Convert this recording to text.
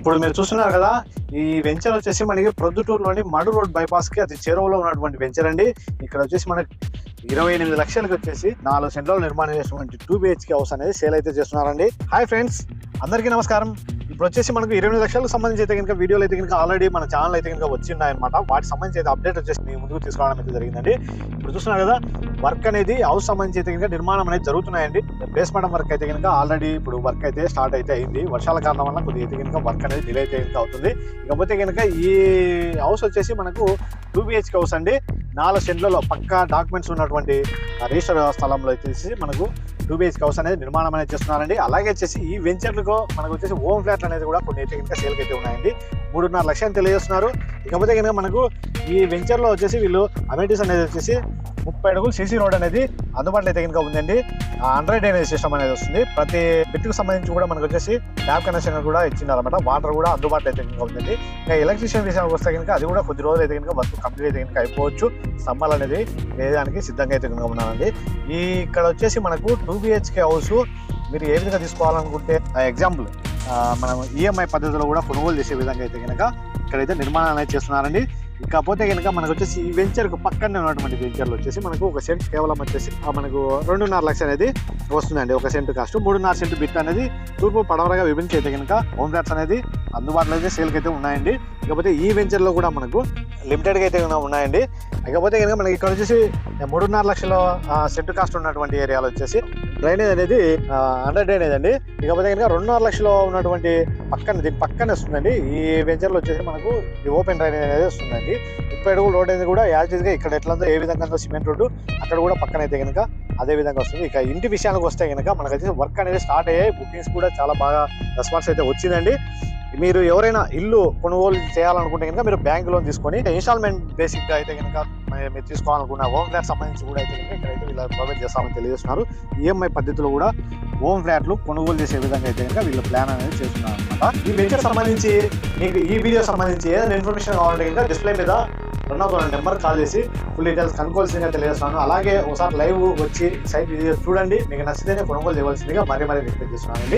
ఇప్పుడు మీరు చూస్తున్నారు కదా ఈ వెంచర్ వచ్చేసి మనకి ప్రొద్దుటూరులోని మడు రోడ్ బైపాస్కి చెరువులో ఉన్నటువంటి వెంచర్ అండి. ఇక్కడ వచ్చేసి మనకి ఇరవై ఎనిమిది లక్షలకు వచ్చేసి నాలుగు సెంట్లలో నిర్మాణం చేసినటువంటి టూ బిహెచ్కే హౌస్ అనేది సేల్ అయితే చేస్తున్నారండి. హాయ్ ఫ్రెండ్స్ అందరికీ నమస్కారం. ఇప్పుడు వచ్చేసి మనకు ఇరవై లక్షలకు సంబంధించి అయితే కనుక వీడియోలు అయితే కనుక ఆల్రెడీ మన ఛానల్ అయితే కనుక వచ్చి ఉన్నాయన్నమాట. వాటి సంబంధించి అయితే అప్డేట్ వచ్చేసి మీ ముందుకు తీసుకురావడం అయితే జరిగిందండి. ఇప్పుడు చూస్తున్నారు కదా వర్క్ అనేది హౌస్ సంబంధించి అయితే కనుక నిర్మాణం అనేది జరుగుతున్నాయండి. బేస్మెంట్ వర్క్ అయితే కనుక ఆల్రెడీ ఇప్పుడు వర్క్ అయితే స్టార్ట్ అయితే అయింది. వర్షాల కారణం వల్ల కొద్దిగా అయితే కనుక వర్క్ అనేది డిలే అయితే కనుక అవుతుంది. ఇకపోతే కనుక ఈ హౌస్ వచ్చేసి మనకు టూ బిహెచ్కే హౌస్ అండి. నాలుగు సెంట్లలో పక్కా డాక్యుమెంట్స్ ఉన్నటువంటి రిజిస్టర్ స్థలంలో వచ్చేసి మనకు టూ బిహెచ్కే హౌస్ అనేది నిర్మాణం అనేది చేస్తున్నారండి. అలాగే వచ్చేసి ఈ వెంచర్లకు మనకు వచ్చేసి హోమ్ ఫ్లాట్లు అనేది కూడా కొన్ని అయితే కనుక సేల్కి అయితే ఉన్నాయండి. మూడున్నర లక్షలు తెలియజేస్తున్నారు. ఇకపోతే కనుక మనకు ఈ వెంచర్లో వచ్చేసి వీళ్ళు అమెనిటీస్ అనేది వచ్చేసి ముప్పై అడుగులు సీసీ రోడ్ అనేది అందుబాటులో అయితే కనుక ఉందండి. ఆండ్రాయిడ్ డ్రైనేజ్ సిస్టమ్ అనేది వస్తుంది. ప్రతి బిట్కు సంబంధించి కూడా మనకు వచ్చేసి ట్యాప్ కనెక్షన్ కూడా ఇచ్చిందన్నమాట. వాటర్ కూడా అందుబాటులో అయితే కనుక ఉందండి. ఇంకా ఎలక్ట్రిషియన్ విషయానికి వస్తే కనుక అది కూడా కొద్ది రోజులు అయితే కనుక వర్క్ కంప్లీట్ అయితే కనుక అయిపోవచ్చు. స్తంభాలు అనేది వేయడానికి సిద్ధంగా అయితే కనుక ఉన్నానండి. ఈ ఇక్కడ వచ్చేసి మనకు టూ బిహెచ్కే హౌస్ మీరు ఏ విధంగా తీసుకోవాలనుకుంటే ఎగ్జాంపుల్ మనం ఈఎంఐ పద్ధతిలో కూడా కొనుగోలు చేసే విధంగా అయితే కనుక ఇక్కడైతే నిర్మాణాలు అనేది చేస్తున్నారండి. ఇకపోతే కనుక మనకు వచ్చేసి ఈ వెంచర్కు పక్కనే ఉన్నటువంటి వెంచర్లు వచ్చేసి మనకు ఒక సెంట్ కేవలం వచ్చేసి మనకు రెండున్నర లక్షలు అనేది వస్తుందండి. ఒక సెంట్ కాస్ట్. మూడున్నర సెంట్ బిట్ అనేది తూర్పు పడవరగా విభజించి అయితే కనుక హోమ్ ఫ్లాట్స్ అనేది అందుబాటులో అయితే సేల్కి అయితే ఉన్నాయండి. ఇకపోతే ఈ వెంచర్లో కూడా మనకు లిమిటెడ్గా అయితే కనుక ఉన్నాయండి. ఇకపోతే కనుక మనకి ఇక్కడ వచ్చేసి మూడున్నర లక్షల సెంట్ కాస్ట్ ఉన్నటువంటి ఏరియాలో వచ్చేసి డ్రైనేజ్ అనేది అండర్ డ్రైనేజ్ అండి. ఇకపోతే కనుక రెండున్నర లక్షలో ఉన్నటువంటి పక్కన దీని పక్కనే వస్తుందండి. ఈ వెంచర్లో వచ్చేసి మనకు ఈ ఓపెన్ డ్రైనేజ్ అనేది వస్తుందండి. ముప్పై అడుగులు రోడ్ అనేది కూడా యాజ్గా ఇక్కడ ఎట్లా ఏ విధంగా సిమెంట్ రోడ్డు అక్కడ కూడా పక్కన అయితే కనుక అదే విధంగా వస్తుంది. ఇక ఇంటి విషయానికి వస్తే కనుక మనకైతే వర్క్ అనేది స్టార్ట్ అయ్యాయి. బుకింగ్స్ కూడా చాలా బాగా రెస్పాన్స్ అయితే వచ్చిందండి. మీరు ఎవరైనా ఇల్లు కొనుగోలు చేయాలనుకుంటే కనుక మీరు బ్యాంక్ లోన్ తీసుకొని ఇన్స్టాల్మెంట్ బేసిక్గా అయితే కనుక మీరు తీసుకోవాలనుకున్న హోమ్ ఫ్లాట్ సంబంధించి కూడా అయితే ఇక్కడైతే వీళ్ళు ప్రొవైడ్ చేస్తామని తెలియజేస్తున్నారు. ఈఎంఐ పద్ధతిలో కూడా హోమ్ ఫ్లాట్లు కొనుగోలు చేసే విధంగా అయితే కనుక వీళ్ళు ప్లాన్ అనేది చేస్తున్నారు అనమాట ఈ వెంచర్ సంబంధించి మీకు ఈ వీడియో సంబంధించి ఏదైనా ఇన్ఫర్మేషన్ కావాలంటే కనుక డిస్ప్లే మీద రన్ నెంబర్ కాల్ చేసి ఫుల్ డీటెయిల్స్ కనుక్కోవాల్సిందిగా తెలియజేస్తున్నాను. అలాగే ఒకసారి లైవ్ వచ్చి సైట్ చూడండి. మీకు నచ్చితేనే కొనుగోలు చేయవలసిందిగా మరీ మరీ రిక్వెస్ట్ చేస్తున్నానండి.